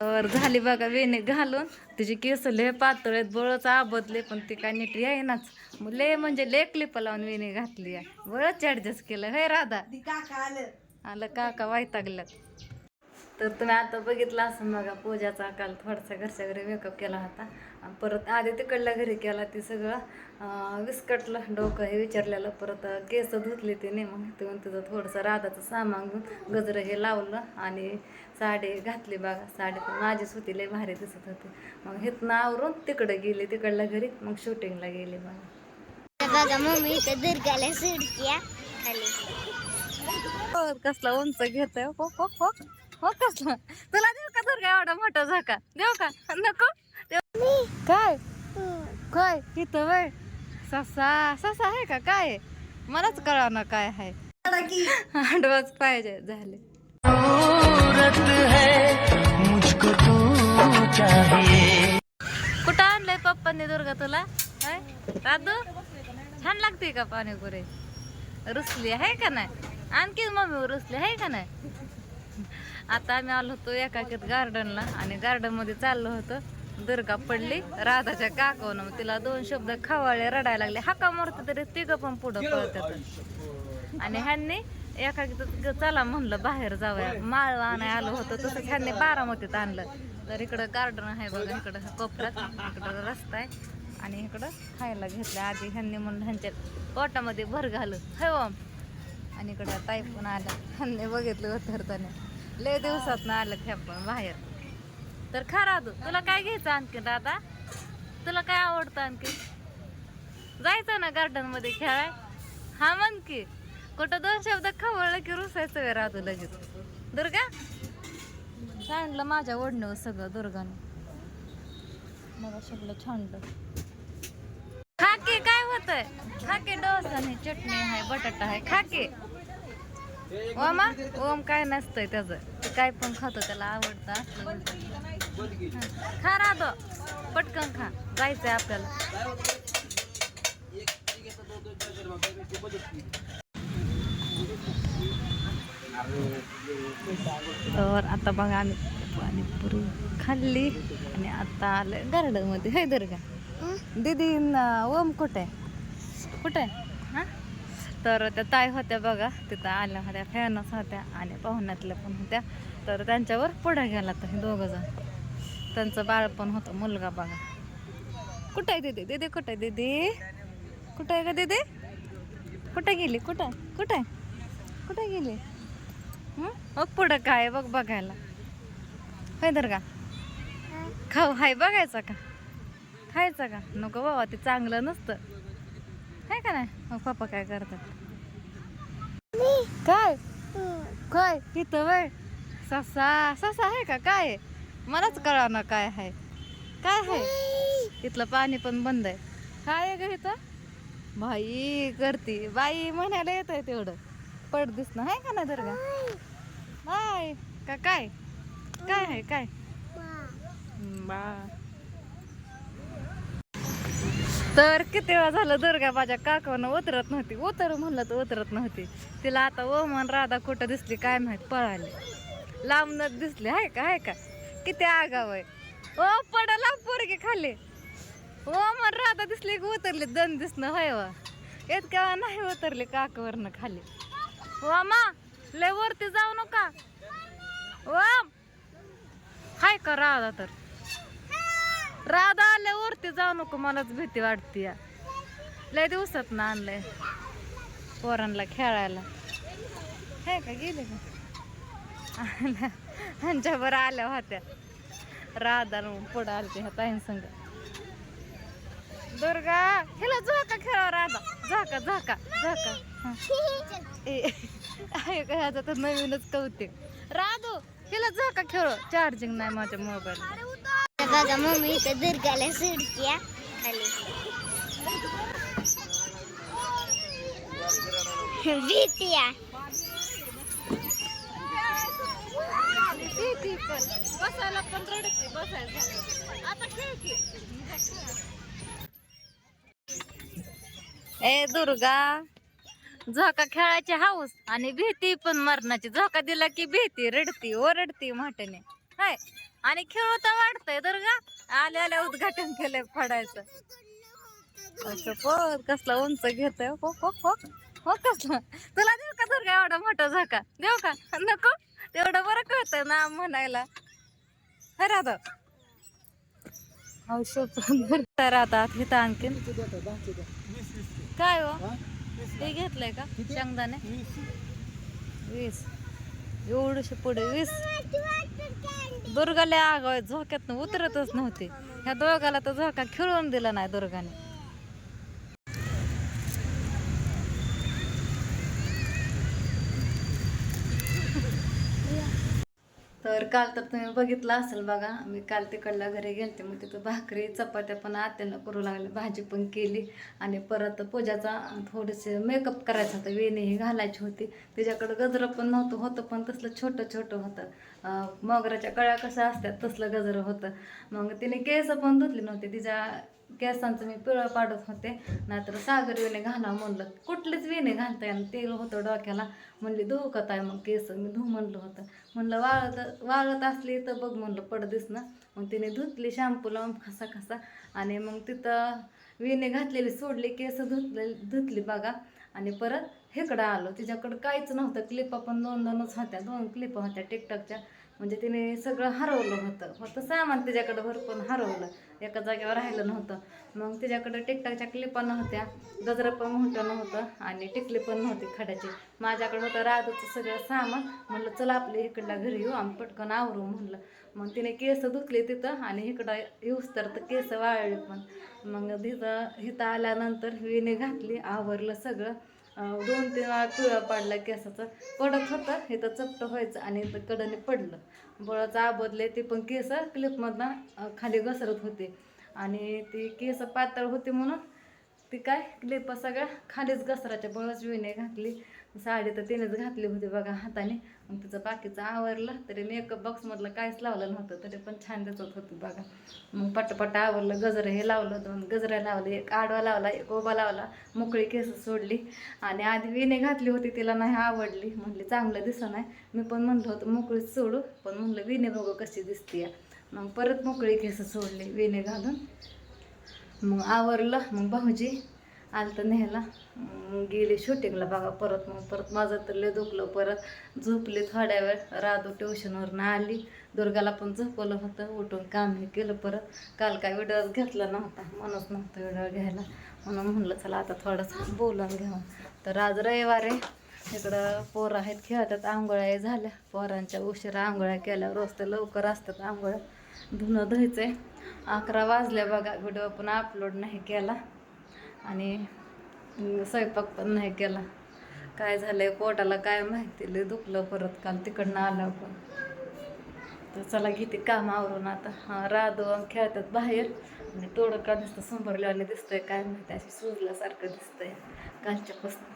तर झाली बघा वेणे घालून. तिची केस लय पातळ आहेत बळच आबदले पण ती काय नीट येईनाच मग लय म्हणजे लय क्लिप लावून वेणे घातली आहे. बळच ऍडजस्ट केलं हे राधा? आलं काका वैतागल्यात. तर तुम्ही आता बघितलं असं बघा पूजाचा काल थोडासा घरच्या घरी मेकअप केला होता. परत आधी तिकडल्या घरी केला ती सगळं विस्कटलं डोकं हे विचारलेलं परत केस धुतली तिने मग तिथून तिथं थोडंसं राधाचं सामान घेऊन गजरं हे लावलं आणि साडी घातली बघा. साडी पण माझीच होती लय भारी दिसत होती. मग इथनं आवरून तिकडे गेली तिकडल्या घरी मग शूटिंगला गेली बघा. बघा मम्मी इथं दुर्गाला सुडक्या खाली. हो, कसला उंच घेतोय. हो हो हो. हो कसला तुला देऊ का दुर्गा एवढा मोठा झाका? देऊ का? नको? देऊ. काय? काय? तिथं वय. ससा ससा आहे का? काय मलाच कळा ना काय आहे. आडवाच पाहिजे झाले. कुठं आणलंय पप्पांनी दुर्गा तुला? दादू छान लागते का पाणीपुरी? रुसली आहे का नाही? आणखी मम्मी रुसली आहे का नाही? आता आम्ही आलो होतो एकाकीत गार्डनला आणि गार्डनमध्ये चाललो होतो. दुर्गा पडली राधाच्या काकावनं मग तिला दोन शब्द खवाळे रडायला लागले. हाका मारतो तरी तिघं पण पुढं पळतात. आणि ह्यांनी एकाकीत चला म्हणलं बाहेर जाऊया. माळ आणाय आलो होतो तसंच ह्यांनी बारामतीत आणलं. तर इकडं गार्डन आहे बघा इकडं कोपऱ्यात इकडं रस्ता आहे. आणि इकडं खायला घेतलं. आधी ह्यांनी म्हणून ह्यांच्या पोटामध्ये भर घालू हो आणि इकडं ताई पण आल्या. ह्यांनी बघितलं उतरताना लय दिवसात ना आलं ह्या आपण बाहेर. तर खा राधू तुला काय घ्यायचं आणखी दादा? तुला काय आवडतं आणखी जायचं ना गार्डनमध्ये खेळाय? हा म्हण की कुठं दोन शब्द खवळलं की रुसायचं वेळ राधू लगेच. दुर्गा? सांगलं माझ्या ओढणं सगळं दुर्गाने. मला सगळं छानलं. खाके काय होतंय? खाके नाही चटणी आहे बटाटा आहे खाके. ओमा ओम काय नसतंय त्याचं. काय पण खातो त्याला आवडतं. खा राहतो पटकन खा. जायचंय आपल्याला. तर आता बघा आम्ही पाणीपुरी खाल्ली आणि आता आलं गार्डनमध्ये हे? दुर्गा दीदी ओम कुठे? कुठे? तर त्या ताई होत्या बघा तिथं आल्या होत्या फॅनच होत्या आणि पाहुण्यातल्या पण होत्या. तर त्यांच्यावर पुढे गेला तर हे दोघं जण. त्यांचं बाळ पण होतं मुलगा बघा. कुठं आहे दिदी? दिदी कुठं आहे दिदी? कुठं आहे का दिदी? कुठं गेली? कुठं? कुठं आहे? कुठं गेली? मग पुढं काय बघ बघायला. होय तर का खाऊ हाय बघायचा का? खायचा का? नको बाबा ते चांगलं नसतं. आहे का नाही? मग पप्पा काय करतात? काय? काय? इथं वय? ससा ससा आहे का? काय? मलाच कळा ना काय आहे. काय आहे? इथलं पाणी पण बंद आहे. काय आहे ग इथं. बाई करती. बाई म्हणायला येत आहे तेवढं. पड दिसणं आहे का ना दुर्गा? बाय का काय? काय आहे? काय? बा तर किती वेळा झालं दुर्गा माझ्या काकावनं उतरत नव्हती. उतर म्हणलं तर उतरत नव्हती. तिला आता ओ राधा कुठं दिसली काय माहीत पळाली. लांबनच दिसली आहे का आहे का? किती आगाव आहे. ओ पडला पोरगी खाली. ओ राधा दिसली की उतरली दन दिसणं होय वा. इतक्या नाही उतरली काकावरनं खाली. वा मा लय वरती जाऊ नका. ओम हाय का राधा तर? राधा आल्यावरती जाऊ नको मलाच भीती वाटते या. लय दिवसात ना आणलंय. पोरांना खेळायला. हे का गेले का? आल्या आल्या होत्या. राधा पुढं आलते ह्या ताईन संग. दुर्गा हिला झोका खेळा राधा. झोका झोका झोका. ह्याचं तर नवीनच कौतिक. राधू हिला झोका खेळ चार्जिंग नाही माझ्या मोबाईल बघा मम्मी इथं दुर्गाला सुडक्या खाली. भीतिया. बसायला पण रडते बसायला आता खेळ ए दुर्गा. झोका खेळायची हाऊस आणि भीती पण मरणाची. झोका दिला की भीती रडती ओरडती म्हटणे. हाय. आणि खेळता वाटतंय तर का? आल्या आल्या उद्घाटन केलंय फडायचं असं पोर कसला उंच घेतोय. हो हो हो हो कसला? तुला देऊ का दुर्गा एवढा मोठा झाका? देऊ का? नको. तेवढं बरं कळतंय ना म्हणायला. खरं आता औषध तर आता इथं आणखीन. काय हो? ते घेतलंय का? शेंगदाणे? वीस. एवढीशे पुढे वीस. दुर्गाला आगाव झोक्यात उतरतच नव्हते. ह्या दोघाला तर झोका खेळून दिला नाही दुर्गाने. तर काल तर तुम्ही बघितलं असेल बघा मी काल तिकडल्या घरी गेलते मग तिथं भाकरी चपात्या पण आत्यानं करू लागले भाजी पण केली आणि परत पूजाचा थोडेसे मेकअप करायचा होता वेणी ही घालायची होती. तिच्याकडं गजरं पण नव्हतं होतं पण तसलं छोटं छोटं होतं. मोगऱ्याच्या कळ्या कशा असतात तसलं गजरं होतं. मग तिने केस पण धुतली नव्हती तिच्या केसांचं मी पिळं पाडत होते. नाहीतर सागर वेणे घाला म्हणलं. कुठलेच वेणे घालता येईल तेल होतं डोक्याला. म्हणली धुऊ आहे मग केस मी धू म्हणलं होतं. म्हणलं वाळत वाळत असली तर बघ म्हणलं पडदिस ना. मग तिने धुतली शॅम्पू लावून खसा खसा आणि मग तिथं वेणे घातलेली सोडली केस धुतले धुतली बघा. आणि परत हेकडं आलो. तिच्याकडं काहीच नव्हतं. क्लिपा पण दोन दोनच होत्या. दोन क्लिपा होत्या टिकटॉकच्या. म्हणजे तिने सगळं हरवलं होतं. फक्त सामान तिच्याकडं भरपूर हरवलं. एका जागेवर राहिलं नव्हतं. मग तिच्याकडं टिकटॉकच्या क्लिपा नव्हत्या गजरं पण मोठं नव्हतं आणि टिकली पण नव्हती खड्याची. माझ्याकडं होतं राधूचं सगळं सामान. म्हणलं चला आपल्या इकडल्या घरी येऊ आम्ही पटकन आवरू म्हणलं. मग तिने केस धुतले तिथं आणि इकडं येऊस तर तर केस वाळले पण. मग तिथं इथं आल्यानंतर विणे घातली आवरलं सगळं. दोन तीन वेळा पिवळा पाडला केसाचं पडत होतं. हे तर चपट व्हायचं आणि इथं कडने पडलं. बळाचं आबदले ते पण केस क्लिपमधनं खाली घसरत होते. आणि ती केस पातळ होते म्हणून ती काय क्लिप सगळ्या खालीच घसराच्या बळच विणे घातली. साडी तर तिनेच घातली होती बघा हाताने. मग तिचं बाकीचं आवरलं तरी मेकअप बॉक्समधलं काहीच लावलं नव्हतं तरी पण छान दिसत होती बघा. मग पटापट आवरलं गजरं हे लावलं दोन गजऱ्या लावलं एक आडवा लावला एक ओबा लावला मोकळी केस सोडली. आणि आधी विणे घातली होती तिला नाही आवडली. म्हणली चांगलं दिसत नाही. मी पण म्हणलं होतं मोकळीच सोडू. पण म्हणलं विणे बघू कशी दिसते मग परत मोकळी केस सोडली विणे घालून. मग आवरलं मग भाऊजी आलं तर न्यायला गेले शूटिंगला बघा परत मग परत माझं तर लय दुखलं. परत झोपले थोड्या वेळ. राधू ट्युशनवरनं आली. दुर्गाला पण झोपवलं होतं. उठून काम हे केलं परत. काल काय व्हिडिओ घेतला नव्हता. म्हणत नव्हतं व्हिडिओ घ्यायला. म्हणून म्हणलं चला आता थोडंसं बोलून घ्यावं तर आज रविवार आहे. इकडं पोरं आहेत खेळतात. आंघोळ्या झाल्या. पोरांच्या उशिरा आंघोळ्या केल्या. रोज तर लवकर असतात आंघोळ्या. धुणं धुयचं आहे अकरा वाजल्या बघा. व्हिडिओ पण अपलोड नाही केला. आणि स्वयंपाक पण नाही केला. काय झालंय पोटाला काय माहिती लय दुखलं परत काल तिकडनं आलं पण. तर चला घेते काम आवरून आता. हा राधू खेळतात बाहेर. आणि तोडं का नुसतं संभरलेलं दिसतंय काय माहिती अशी सुजल्यासारखं दिसतंय. कालच्यापासून